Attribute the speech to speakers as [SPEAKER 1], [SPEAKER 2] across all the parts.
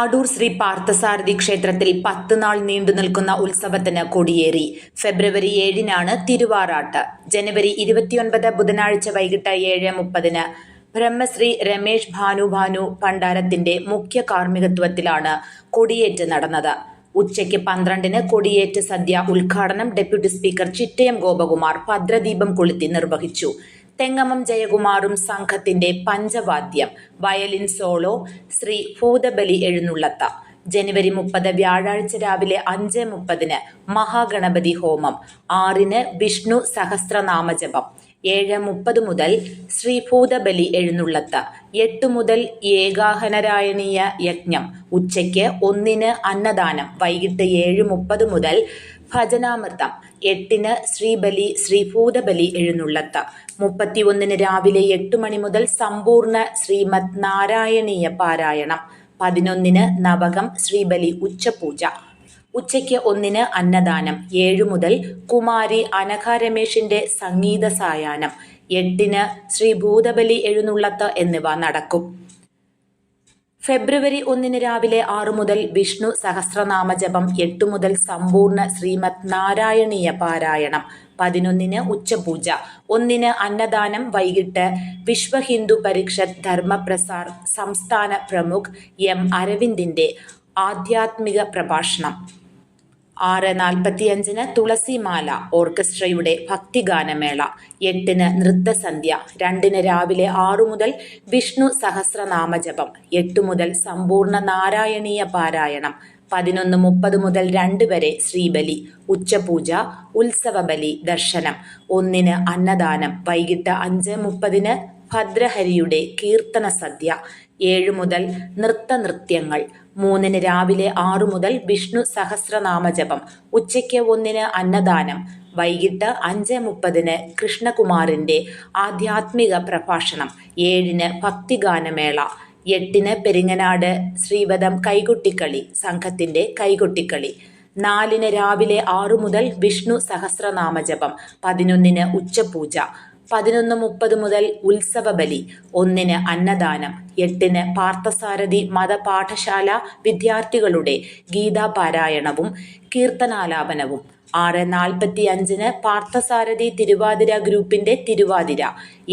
[SPEAKER 1] അടൂർ ശ്രീ പാർത്ഥസാരഥി ക്ഷേത്രത്തിൽ പത്ത് നാൾ നീണ്ടു നിൽക്കുന്ന ഉത്സവത്തിന് കൊടിയേറി. ഫെബ്രുവരി ഏഴിനാണ് തിരുവാറാട്ട്. ജനുവരി ഇരുപത്തിയൊൻപത് ബുധനാഴ്ച വൈകിട്ട് ഏഴ് മുപ്പതിന് ബ്രഹ്മശ്രീ രമേഷ് ഭാനു ഭാനു ഭണ്ഡാരത്തിന്റെ മുഖ്യ കാർമ്മികത്വത്തിലാണ് കൊടിയേറ്റ് നടന്നത്. ഉച്ചയ്ക്ക് പന്ത്രണ്ടിന് കൊടിയേറ്റ് സദ്യ ഉദ്ഘാടനം ഡെപ്യൂട്ടി സ്പീക്കർ ചിറ്റയം ഗോപകുമാർ ഭദ്രദീപം കൊളുത്തി നിർവഹിച്ചു. തെങ്ങമം ജയകുമാറും സംഘത്തിന്റെ പഞ്ചവാദ്യം വയലിൻ സോളോ ശ്രീ ഭൂതബലി എഴുന്നള്ളത്ത. ജനുവരി മുപ്പത് വ്യാഴാഴ്ച രാവിലെ അഞ്ച് മുപ്പതിന് മഹാഗണപതി ഹോമം ആറിന് വിഷ്ണു സഹസ്രനാമജപം ഏഴ് മുപ്പത് മുതൽ ശ്രീഭൂതബലി എഴുന്നള്ളത്ത് എട്ട് മുതൽ ഏകാഹനരായണീയ യജ്ഞം ഉച്ചയ്ക്ക് ഒന്നിന് അന്നദാനം വൈകിട്ട് ഏഴ് മുപ്പത് മുതൽ ഭജനാമൃതം എട്ടിന് ശ്രീബലി ശ്രീഭൂതബലി എഴുന്നള്ളത്ത് മുപ്പത്തിയൊന്നിന് രാവിലെ എട്ട് മണി മുതൽ സമ്പൂർണ ശ്രീമത് നാരായണീയ പാരായണം പതിനൊന്നിന് നവകം ശ്രീബലി ഉച്ചപൂജ. ഉച്ചയ്ക്ക് ഒന്നിന് അന്നദാനം ഏഴു മുതൽ കുമാരി അനഘ രമേഷിന്റെ സംഗീത സായാഹ്നം എട്ടിന് ശ്രീ ഭൂതബലി എഴുന്നള്ളത്ത് എന്നിവ നടക്കും. ഫെബ്രുവരി ഒന്നിന് രാവിലെ ആറു മുതൽ വിഷ്ണു സഹസ്രനാമ ജപം എട്ടു മുതൽ സമ്പൂർണ ശ്രീമത് നാരായണീയ പാരായണം പതിനൊന്നിന് ഉച്ചപൂജ ഒന്നിന് അന്നദാനം വൈകിട്ട് വിശ്വ ഹിന്ദു പരിഷത്ത് ധർമ്മപ്രസാർ സംസ്ഥാന പ്രമുഖ് എം അരവിന്ദിന്റെ ആധ്യാത്മിക പ്രഭാഷണം. ആറ് നാൽപ്പത്തിയഞ്ചിന് തുളസിമാല ഓർക്കസ്ട്രയുടെ ഭക്തിഗാനമേള എട്ടിന് നൃത്തസന്ധ്യ രണ്ടിന് രാവിലെ ആറു മുതൽ വിഷ്ണു സഹസ്രനാമജപം എട്ടു മുതൽ സമ്പൂർണ നാരായണീയ പാരായണം പതിനൊന്ന് മുപ്പത് മുതൽ രണ്ട് വരെ ശ്രീബലി ഉച്ചപൂജ ഉത്സവബലി ദർശനം ഒന്നിന് അന്നദാനം വൈകിട്ട് അഞ്ച് മുപ്പതിന് ഭദ്രഹരിയുടെ കീർത്തന സദ്യ ഏഴ് മുതൽ നൃത്തനൃത്യങ്ങൾ മൂന്നിന് രാവിലെ ആറു മുതൽ വിഷ്ണു സഹസ്രനാമജപം ഉച്ചയ്ക്ക് ഒന്നിന് അന്നദാനം വൈകിട്ട് അഞ്ച് മുപ്പതിന് കൃഷ്ണകുമാറിന്റെ ആധ്യാത്മിക പ്രഭാഷണം ഏഴിന് ഭക്തിഗാനമേള എട്ടിന് പെരിങ്ങനാട് ശ്രീവദം കൈകൊട്ടിക്കളി സംഘത്തിന്റെ കൈകൊട്ടിക്കളി നാലിന് രാവിലെ ആറു മുതൽ വിഷ്ണു സഹസ്രനാമജപം പതിനൊന്നിന് ഉച്ചപൂജ പതിനൊന്ന് മുപ്പത് മുതൽ ഉത്സവ ബലി ഒന്നിന് അന്നദാനം എട്ടിന് പാർത്ഥസാരഥി മതപാഠശാല വിദ്യാർത്ഥികളുടെ ഗീതാപാരായണവും കീർത്തനാലാപനവും ആറ് നാൽപ്പത്തി അഞ്ചിന് പാർത്ഥസാരഥി തിരുവാതിര ഗ്രൂപ്പിന്റെ തിരുവാതിര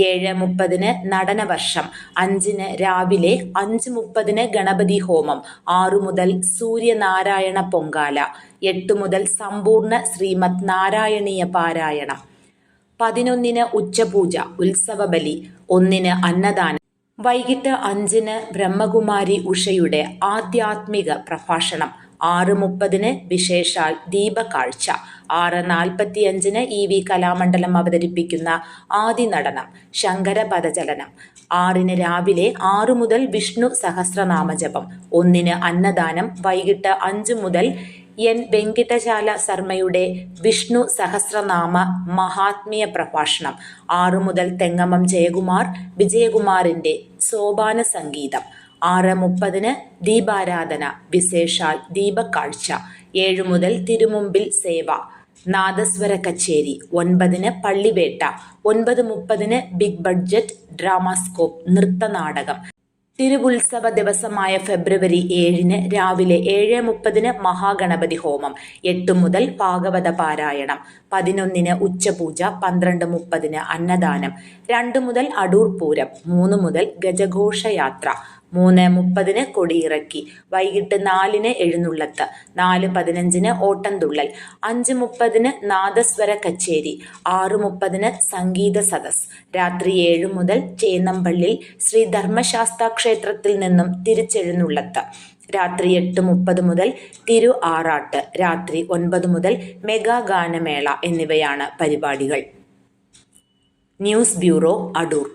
[SPEAKER 1] ഏഴ് മുപ്പതിന് നടനവർഷം അഞ്ചിന് രാവിലെ അഞ്ച് മുപ്പതിന് ഗണപതി ഹോമം ആറു മുതൽ സൂര്യനാരായണ പൊങ്കാല എട്ട് മുതൽ സമ്പൂർണ ശ്രീമത് നാരായണീയ പാരായണം. പതിനൊന്നിന് ഉച്ചപൂജ ഉത്സവബലി ഒന്നിന് അന്നദാനം. വൈകിട്ട് അഞ്ചിന് ബ്രഹ്മകുമാരി ഉഷയുടെ ആധ്യാത്മിക പ്രഭാഷണം. ആറ് മുപ്പതിന് വിശേഷാൽ ദീപകാഴ്ച. ആറ് നാൽപ്പത്തിയഞ്ചിന് ഇ വി കലാമണ്ഡലം അവതരിപ്പിക്കുന്ന ആദി നടനം ശങ്കര പദചലനം ആറിന് രാവിലെ ആറു മുതൽ വിഷ്ണു സഹസ്രനാമജപം. ഒന്നിന് അന്നദാനം വൈകിട്ട് അഞ്ച് മുതൽ എൻ വെങ്കിട്ടശാല ശർമ്മയുടെ വിഷ്ണു സഹസ്രനാമ മഹാത്മ്യ പ്രഭാഷണം. ആറു മുതൽ തെങ്ങമം ജയകുമാർ വിജയകുമാറിന്റെ സോപാന സംഗീതം. ആറ് മുപ്പതിന് ദീപാരാധന വിശേഷാൽ ദീപക്കാഴ്ച. ഏഴു മുതൽ തിരുമുമ്പിൽ സേവ. നാദസ്വര കച്ചേരി ഒൻപതിന് പള്ളിവേട്ട. ഒൻപത് മുപ്പതിന് ബിഗ് ബഡ്ജറ്റ് ഡ്രാമാസ്കോപ്പ് നൃത്തനാടകം തിരുവുത്സവ ദിവസമായ ഫെബ്രുവരി ഏഴിന് രാവിലെ ഏഴ് മുപ്പതിന് മഹാഗണപതി ഹോമം എട്ട് മുതൽ ഭാഗവത പാരായണം പതിനൊന്നിന് ഉച്ചപൂജ പന്ത്രണ്ട് മുപ്പതിന് അന്നദാനം രണ്ട് മുതൽ അടൂർ പൂരം മൂന്ന് മുതൽ ഗജഘോഷയാത്ര മൂന്ന് മുപ്പതിന് കൊടിയിറക്കി. വൈകിട്ട് നാലിന് എഴുന്നള്ളത്ത്. നാല് പതിനഞ്ചിന് ഓട്ടംതുള്ളൽ. അഞ്ച് മുപ്പതിന് നാദസ്വര കച്ചേരി. ആറ് മുപ്പതിന് സംഗീത സദസ്. രാത്രി ഏഴ് മുതൽ ചേന്നമ്പള്ളിൽ ശ്രീ ധർമ്മശാസ്ത്ര ക്ഷേത്രത്തിൽ നിന്നും തിരിച്ചെഴുന്നള്ളത്ത്. രാത്രി എട്ട് മുപ്പത് മുതൽ തിരു ആറാട്ട്. രാത്രി ഒൻപത് മുതൽ മെഗാ ഗാനമേള എന്നിവയാണ് പരിപാടികൾ. News bureau Adoor.